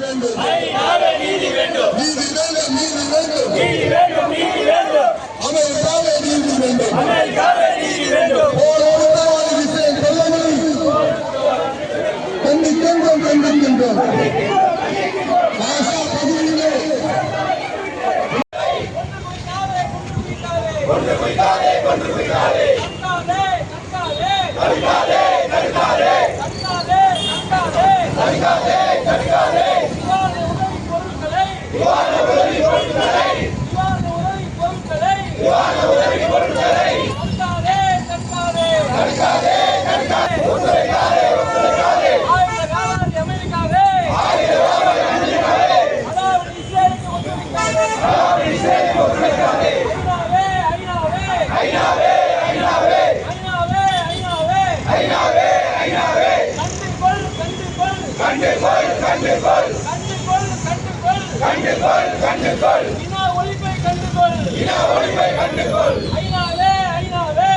வேண்டும் ஐநாவே நீதி வேண்டும். நீதி வேண்டும் நீதி வேண்டும் நீதி வேண்டும் நீதி வேண்டும் அமெரிக்காவே நீதி வேண்டும் அமெரிக்காவே நீதி வேண்டும் போரோடு உத்தரவாதி விஷயம் சொல்லவில்லை கண்டிக்கின்றோம் கண்டிக்கின்றோம் ராசா பகுதியிலே அமெரிக்காவே அதாவது இஸ்ரேலுக்கு ஒத்துழைக்காதே ஐநாவே ஐநாவே ஐநாவே ஐநாவே கண்டுகொள் கண்டுகொள் கண்டுகொள் இனா ஒழிப்பை கண்டுகொள். ஐநாவே ஐநாவே.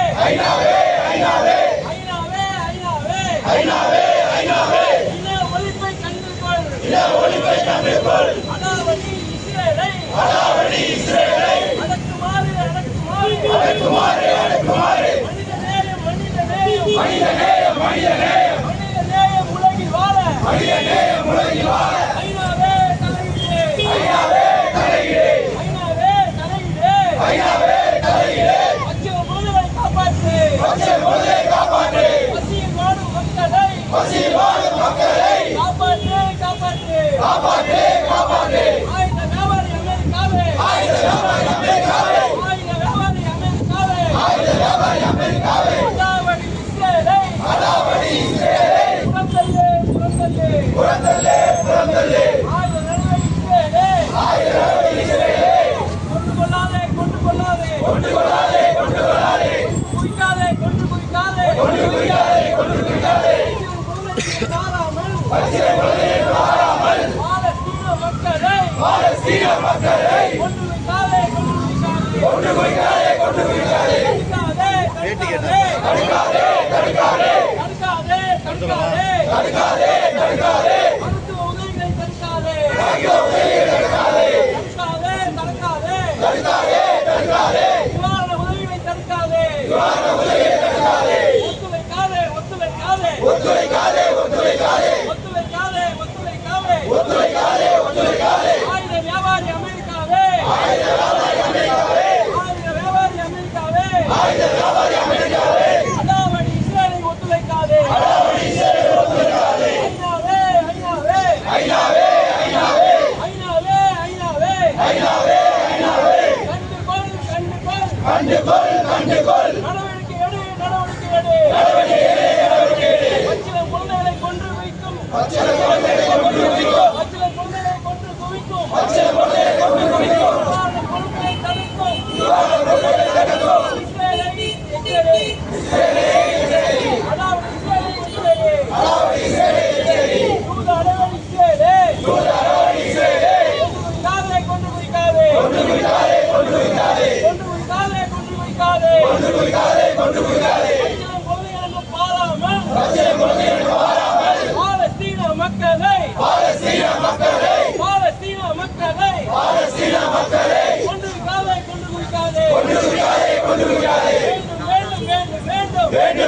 ஐநாவே ஐநாவே. இன ஒழிப்பை கண்டுகொள். அடாவடி இஸ்ரேலை. அடக்குமாறு அடக்குமாறு. மனித நேயம் மனித நேயம். உலகில் வாழ. ஐநாவே 团结一心，万。ஒத்துழைக்காதே ஒத்துழைக்காதே. ஒத்துழைக்காதே ஒத்துழைக்காதே ஒத்துழைக்காதே Haydarabad! மக்களை பாலஸ்தீன மக்களை கொண்டு வைக்காதே, கொண்டு வைக்காதே. வேண்டும், வேண்டும், வேண்டும், வேண்டும்.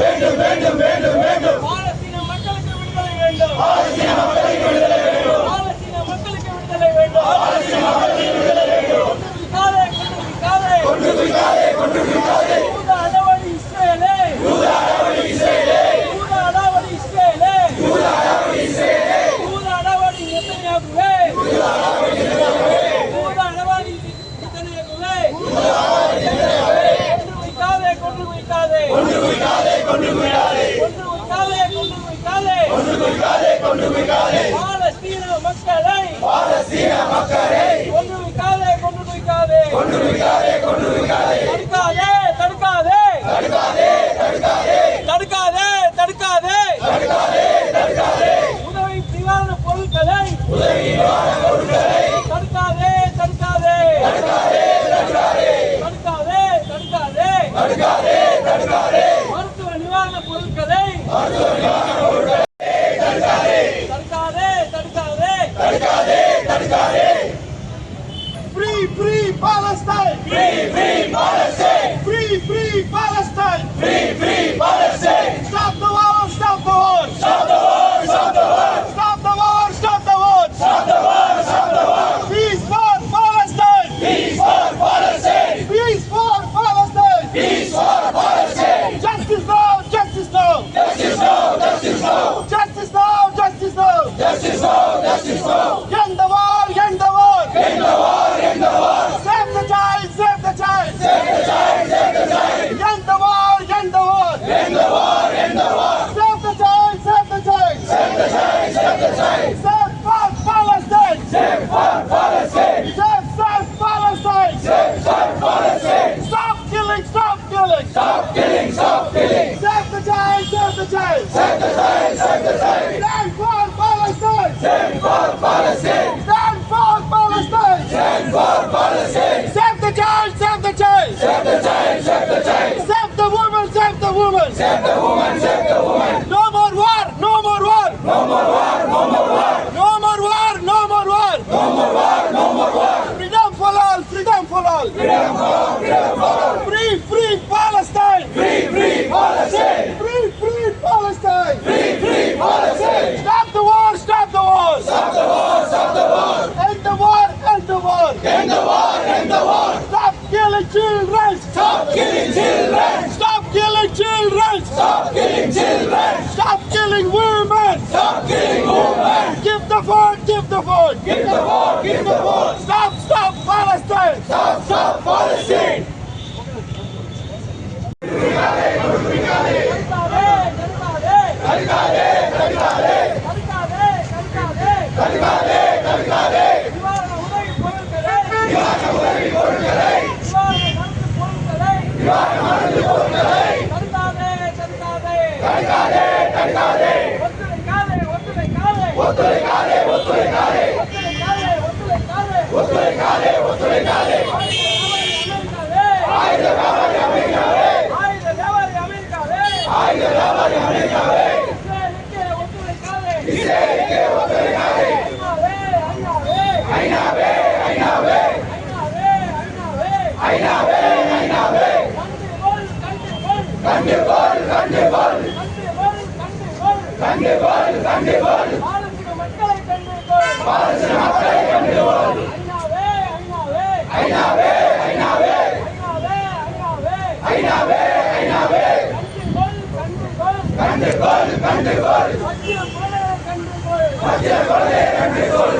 வேண்டும், வேண்டும், வேண்டும். பாலஸ்தீன மக்களுக்கு விடுதலை வேண்டும். பாலஸ்தீன மக்களுக்கு விடுதலை வேண்டும். கொண்டு வைக்காதே, கொண்டு வைக்காதே. யூத அடாவடி இஸ்ரேலே. யூத அடாவடி இஸ்ரேலே. யூத அடாவடி நெத்தன்யாகுவே. யூத அடாவடி நெத்தன்யாகுவே. கொன்று வைக்காதே, கொன்று வைக்காதே. கொன்று வைக்காதே, கொன்று வைக்காதே. பாலஸ்தீன மக்களை Free, free Palestine. Free, free Palestine. Free, free Palestine. Free, free Palestine. Stop the war, stop the war. Stop the war, stop the war. End the war, end the war. End the war, end the war. Stop killing children. Stop killing children. Stop killing. Stop killing. Stop killing women. Stop killing women. Give the fuck the vote! Give the vote! Give the vote! Stop, stop Palestine! Stop, stop Palestine! ஒத்துழைக்காதே ஒத்துழைக்காதே கண்டு பால் கண்டு பால் பாலசின மக்களை கண்டு பால் கண்டுகோள் கண்டுகோள் மத்திய கொள்கை கண்டுகோள்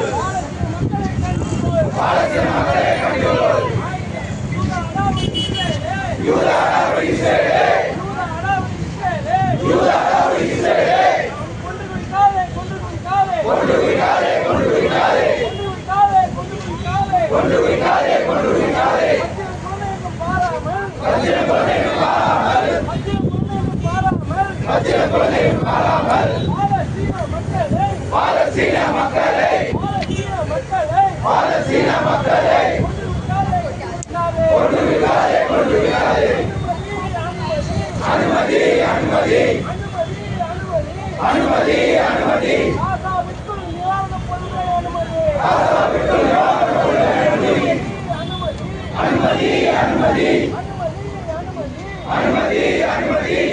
பாலத்திய மக்களை கண்டுகோள் யூதா அடாவடி இஸ்ரேலே யூதா அடாவடி இஸ்ரேலே கொண்டு விட்டாலே கொண்டு விட்டாலே கொண்டு விட்டாலே கொண்டு விட்டாலே கொண்டு விட்டாலே கொண்டு விட்டாலே. பாலஸ்தீன மக்களை பாலஸ்தீன மக்களை கொண்டு விடாதே கொண்டு விடாதே அனுமதி அனுமதி அனுமதி அனுமதி அனுமதி. அனுமதி அனுமதி.